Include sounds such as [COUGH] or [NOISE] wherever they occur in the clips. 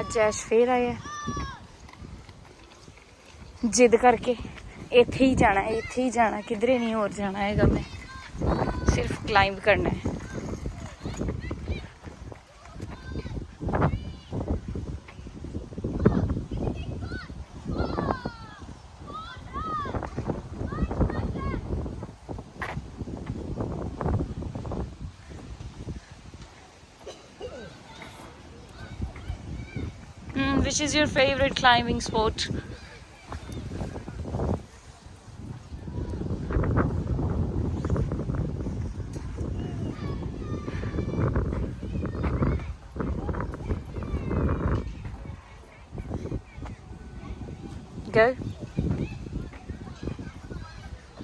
ਅੱਜ ਐਸ਼ ਫੇਰ ਆਇਆ ਜਿੱਦ ਕਰਕੇ ਇੱਥੇ ਹੀ ਜਾਣਾ ਹੈ ਇੱਥੇ ਹੀ ਜਾਣਾ, ਕਿਧਰੇ ਨਹੀਂ ਹੋਰ ਜਾਣਾ ਹੈਗਾ ਮੈਂ। ਸਿਰਫ ਕਲਾਈਂਬ ਕਰਨਾ ਹੈ। Which is your favorite climbing sport? Go.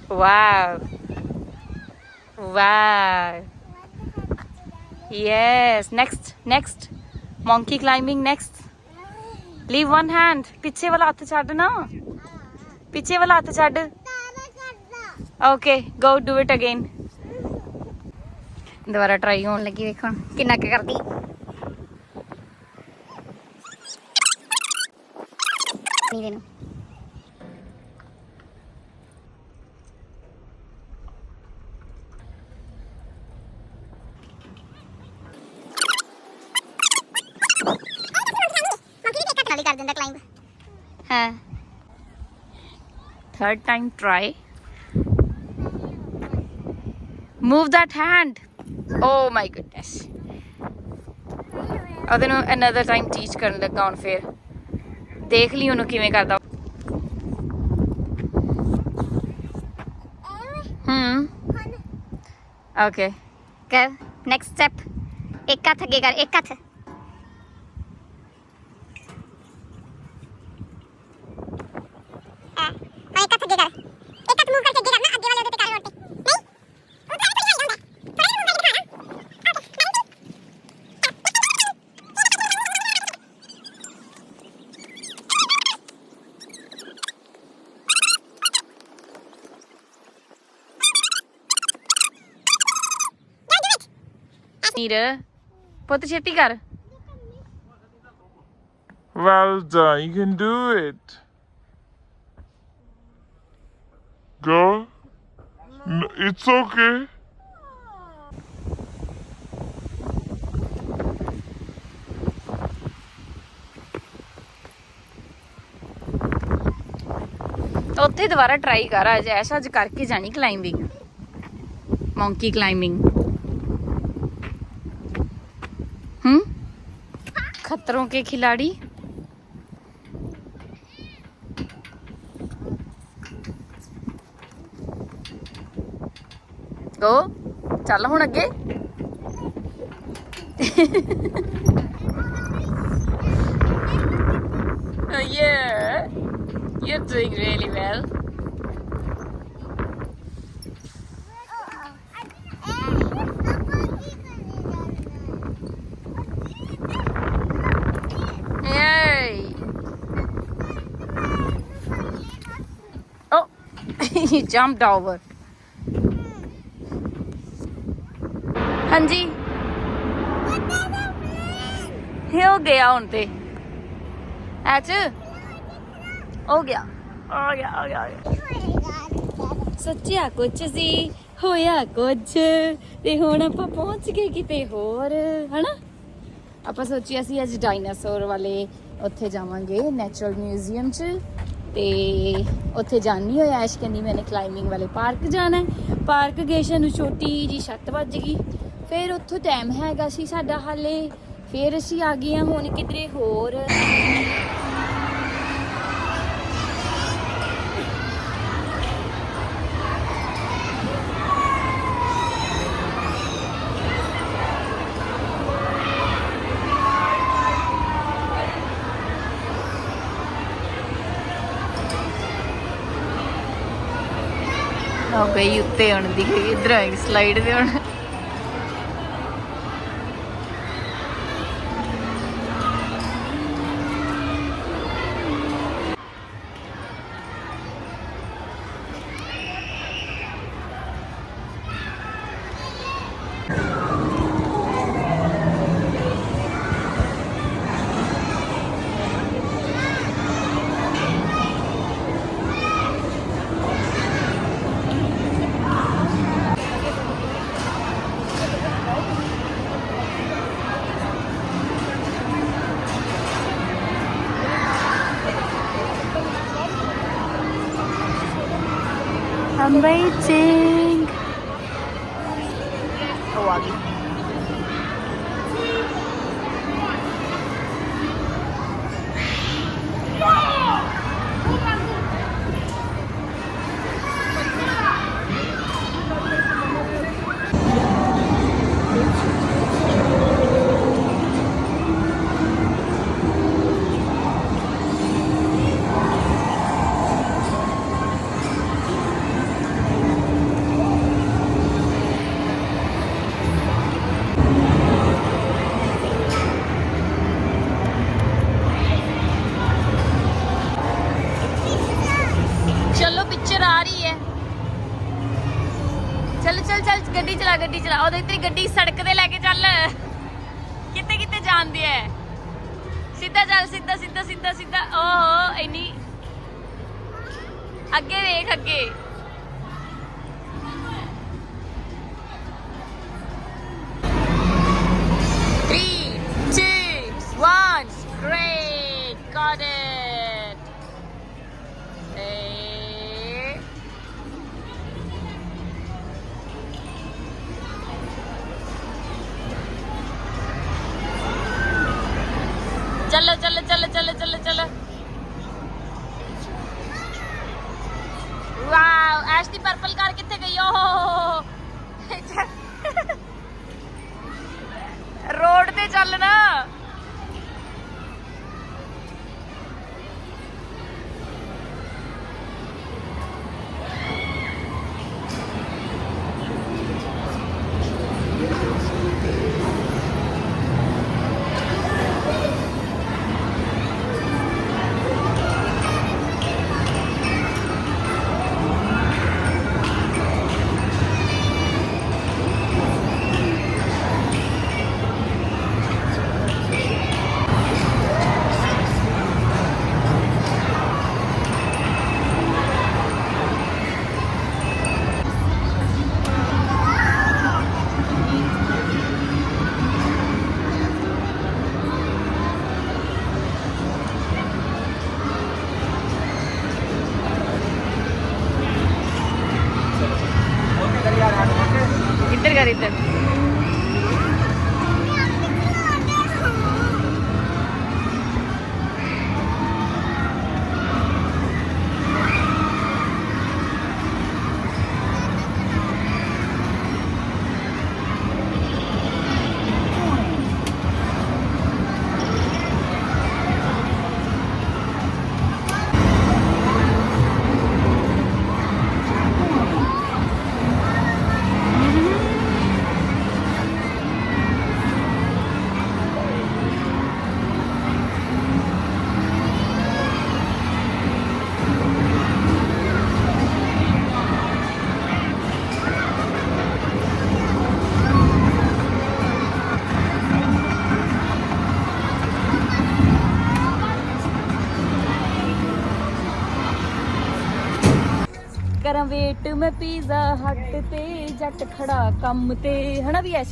Wow. Wow. Yes. Next. Next. Monkey climbing next. Leave one hand ਪਿੱਛੇ ਵਾਲਾ ਹੱਥ ਛੱਡ ਨਾ। ਪਿੱਛੇ ਵਾਲਾ ਹੱਥ ਛੱਡ। Okay go do it again ਦੁਬਾਰਾ ਟਰਾਈ ਹੋਣ ਲੱਗੀ, ਵੇਖੋ ਕਿੰਨਾ ਕੁ ਕਰਦੀ। ਨਹੀਂ ਦੇਣਾ ਨਾਲੀ ਕਰ ਦਿੰਦਾ ਕਲਾਈਂਬ ਹੈ third time try move that hand. Oh my goodness. ਉਹਦੇ ਨੂੰ another time teach ਕਰਨ ਲੱਗਾ ਹੁਣ ਫੇਰ ਦੇਖ ਲਈ ਉਹਨੂੰ ਕਿਵੇਂ ਕਰਦਾ ਹਮ ਓਕੇ ਕਰ ਨੈਕਸਟ ਸਟੈਪ ਇੱਕ ਹੱਥ ਅੱਗੇ ਕਰ ਇੱਕ ਹੱਥ ਹਾਂ ਇੱਕ ਹੱਥ ਅੱਗੇ ਕਰ ਇੱਕ ਹੱਥ ਮੂਵ ਕਰਕੇ ਅੱਗੇ ਕਰਨਾ ਅੱਗੇ ਵਾਲੇ ਉਹਦੇ ਤੇ ਕਰ ਰੋਟੇ ਨਹੀਂ ਉਹ ਤਾਂ ਕੋਈ ਨਹੀਂ ਹੁੰਦਾ ਥੋੜਾ ਮੂਵ ਕਰਕੇ ਦਿਖਾਣਾ ਨੀਰ ਪੁੱਤ ਛੇਤੀ ਕਰ Well done, you can do it. Go. No, it's okay. ਉੱਥੇ ਦੁਬਾਰਾ ਟਰਾਈ ਕਰ ਅੱਜ ਐਸ਼ ਅੱਜ ਕਰਕੇ ਜਾਣੀ ਕਲਾਈਂਬਿੰਗ ਮੌਂਕੀ ਕਲਾਈਂਬਿੰਗ खतरों के खिलाड़ी ਗੋ ਚੱਲ ਹੁਣ ਅੱਗੇ oh, yeah you're doing really he [LAUGHS] jumped over. ਹਾਂਜੀ। ਹੋ ਗਿਆ ਹੁਣ ਤੇ। ਐਚ ਹੋ ਗਿਆ। ਆ ਗਿਆ ਆ ਗਿਆ ਸੱਚਿਆ ਕੁਝ ਸੀ, ਹੋਇਆ ਕੁਝ ਤੇ ਹੁਣ ਆਪਾਂ ਪਹੁੰਚ ਗਏ ਕਿਤੇ ਹੋਰ, ਹਨਾ? ਆਪਾਂ ਸੋਚਿਆ ਸੀ ਅੱਜ ਡਾਇਨਾਸੌਰ ਵਾਲੇ ਉੱਥੇ ਜਾਵਾਂਗੇ ਨੈਚੁਰਲ ਮਿਊਜ਼ੀਅਮ 'ਚ। ਤੇ ਉੱਥੇ ਜਾਣੀ ਹੋਇਆ ਐਸ਼ ਕਹਿੰਦੀ ਮੈਨੇ ਕਲਾਈਮਿੰਗ ਵਾਲੇ ਪਾਰਕ ਜਾਣਾ ਪਾਰਕ ਗਏ ਸਾਨੂੰ ਛੋਟੀ ਜੀ ਛੱਤ ਵੱਜ ਗਈ। ਫਿਰ ਉੱਥੋਂ ਟਾਈਮ ਹੈਗਾ ਸੀ ਸਾਡਾ ਹਾਲੇ। ਫਿਰ ਅਸੀਂ ਆ ਗਏ ਹਾਂ ਹੁਣ ਕਿਧਰੇ ਹੋਰ। ਹੋ ਗਈ ਉੱਤੇ ਹੁਣ ਦੀ ਗਈ ਇਧਰ ਆਈ ਸਲਾਈਡ ਤੇ ਹੁਣ I'm waiting. ਉਹ ਚੱਲ ਚੱਲ ਚੱਲ, ਗੱਡੀ ਚਲਾ ਗੱਡੀ ਚਲਾ। ਉਹਦੇ ਤੇਰੀ ਗੱਡੀ ਸੜਕ ਤੇ ਲੈ ਕੇ ਚੱਲ। ਕਿੱਥੇ ਕਿੱਥੇ ਜਾਂਦੀ ਹੈ ਸਿੱਧਾ ਚੱਲ, ਸਿੱਧਾ ਸਿੱਧਾ ਸਿੱਧਾ ਸਿੱਧਾ। ਓਹੋ, ਇੰਨੀ। ਅੱਗੇ ਵੇਖ, ਅੱਗੇ। ਕਰਾਂ ਵੇਟ ਮੈਂ ਪੀਜ਼ਾ ਹੱਟ ਤੇ ਜੱਟ ਖੜਾ ਕੰਮ ਤੇ। ਹਨਾ ਵੀ ਐਸੇ?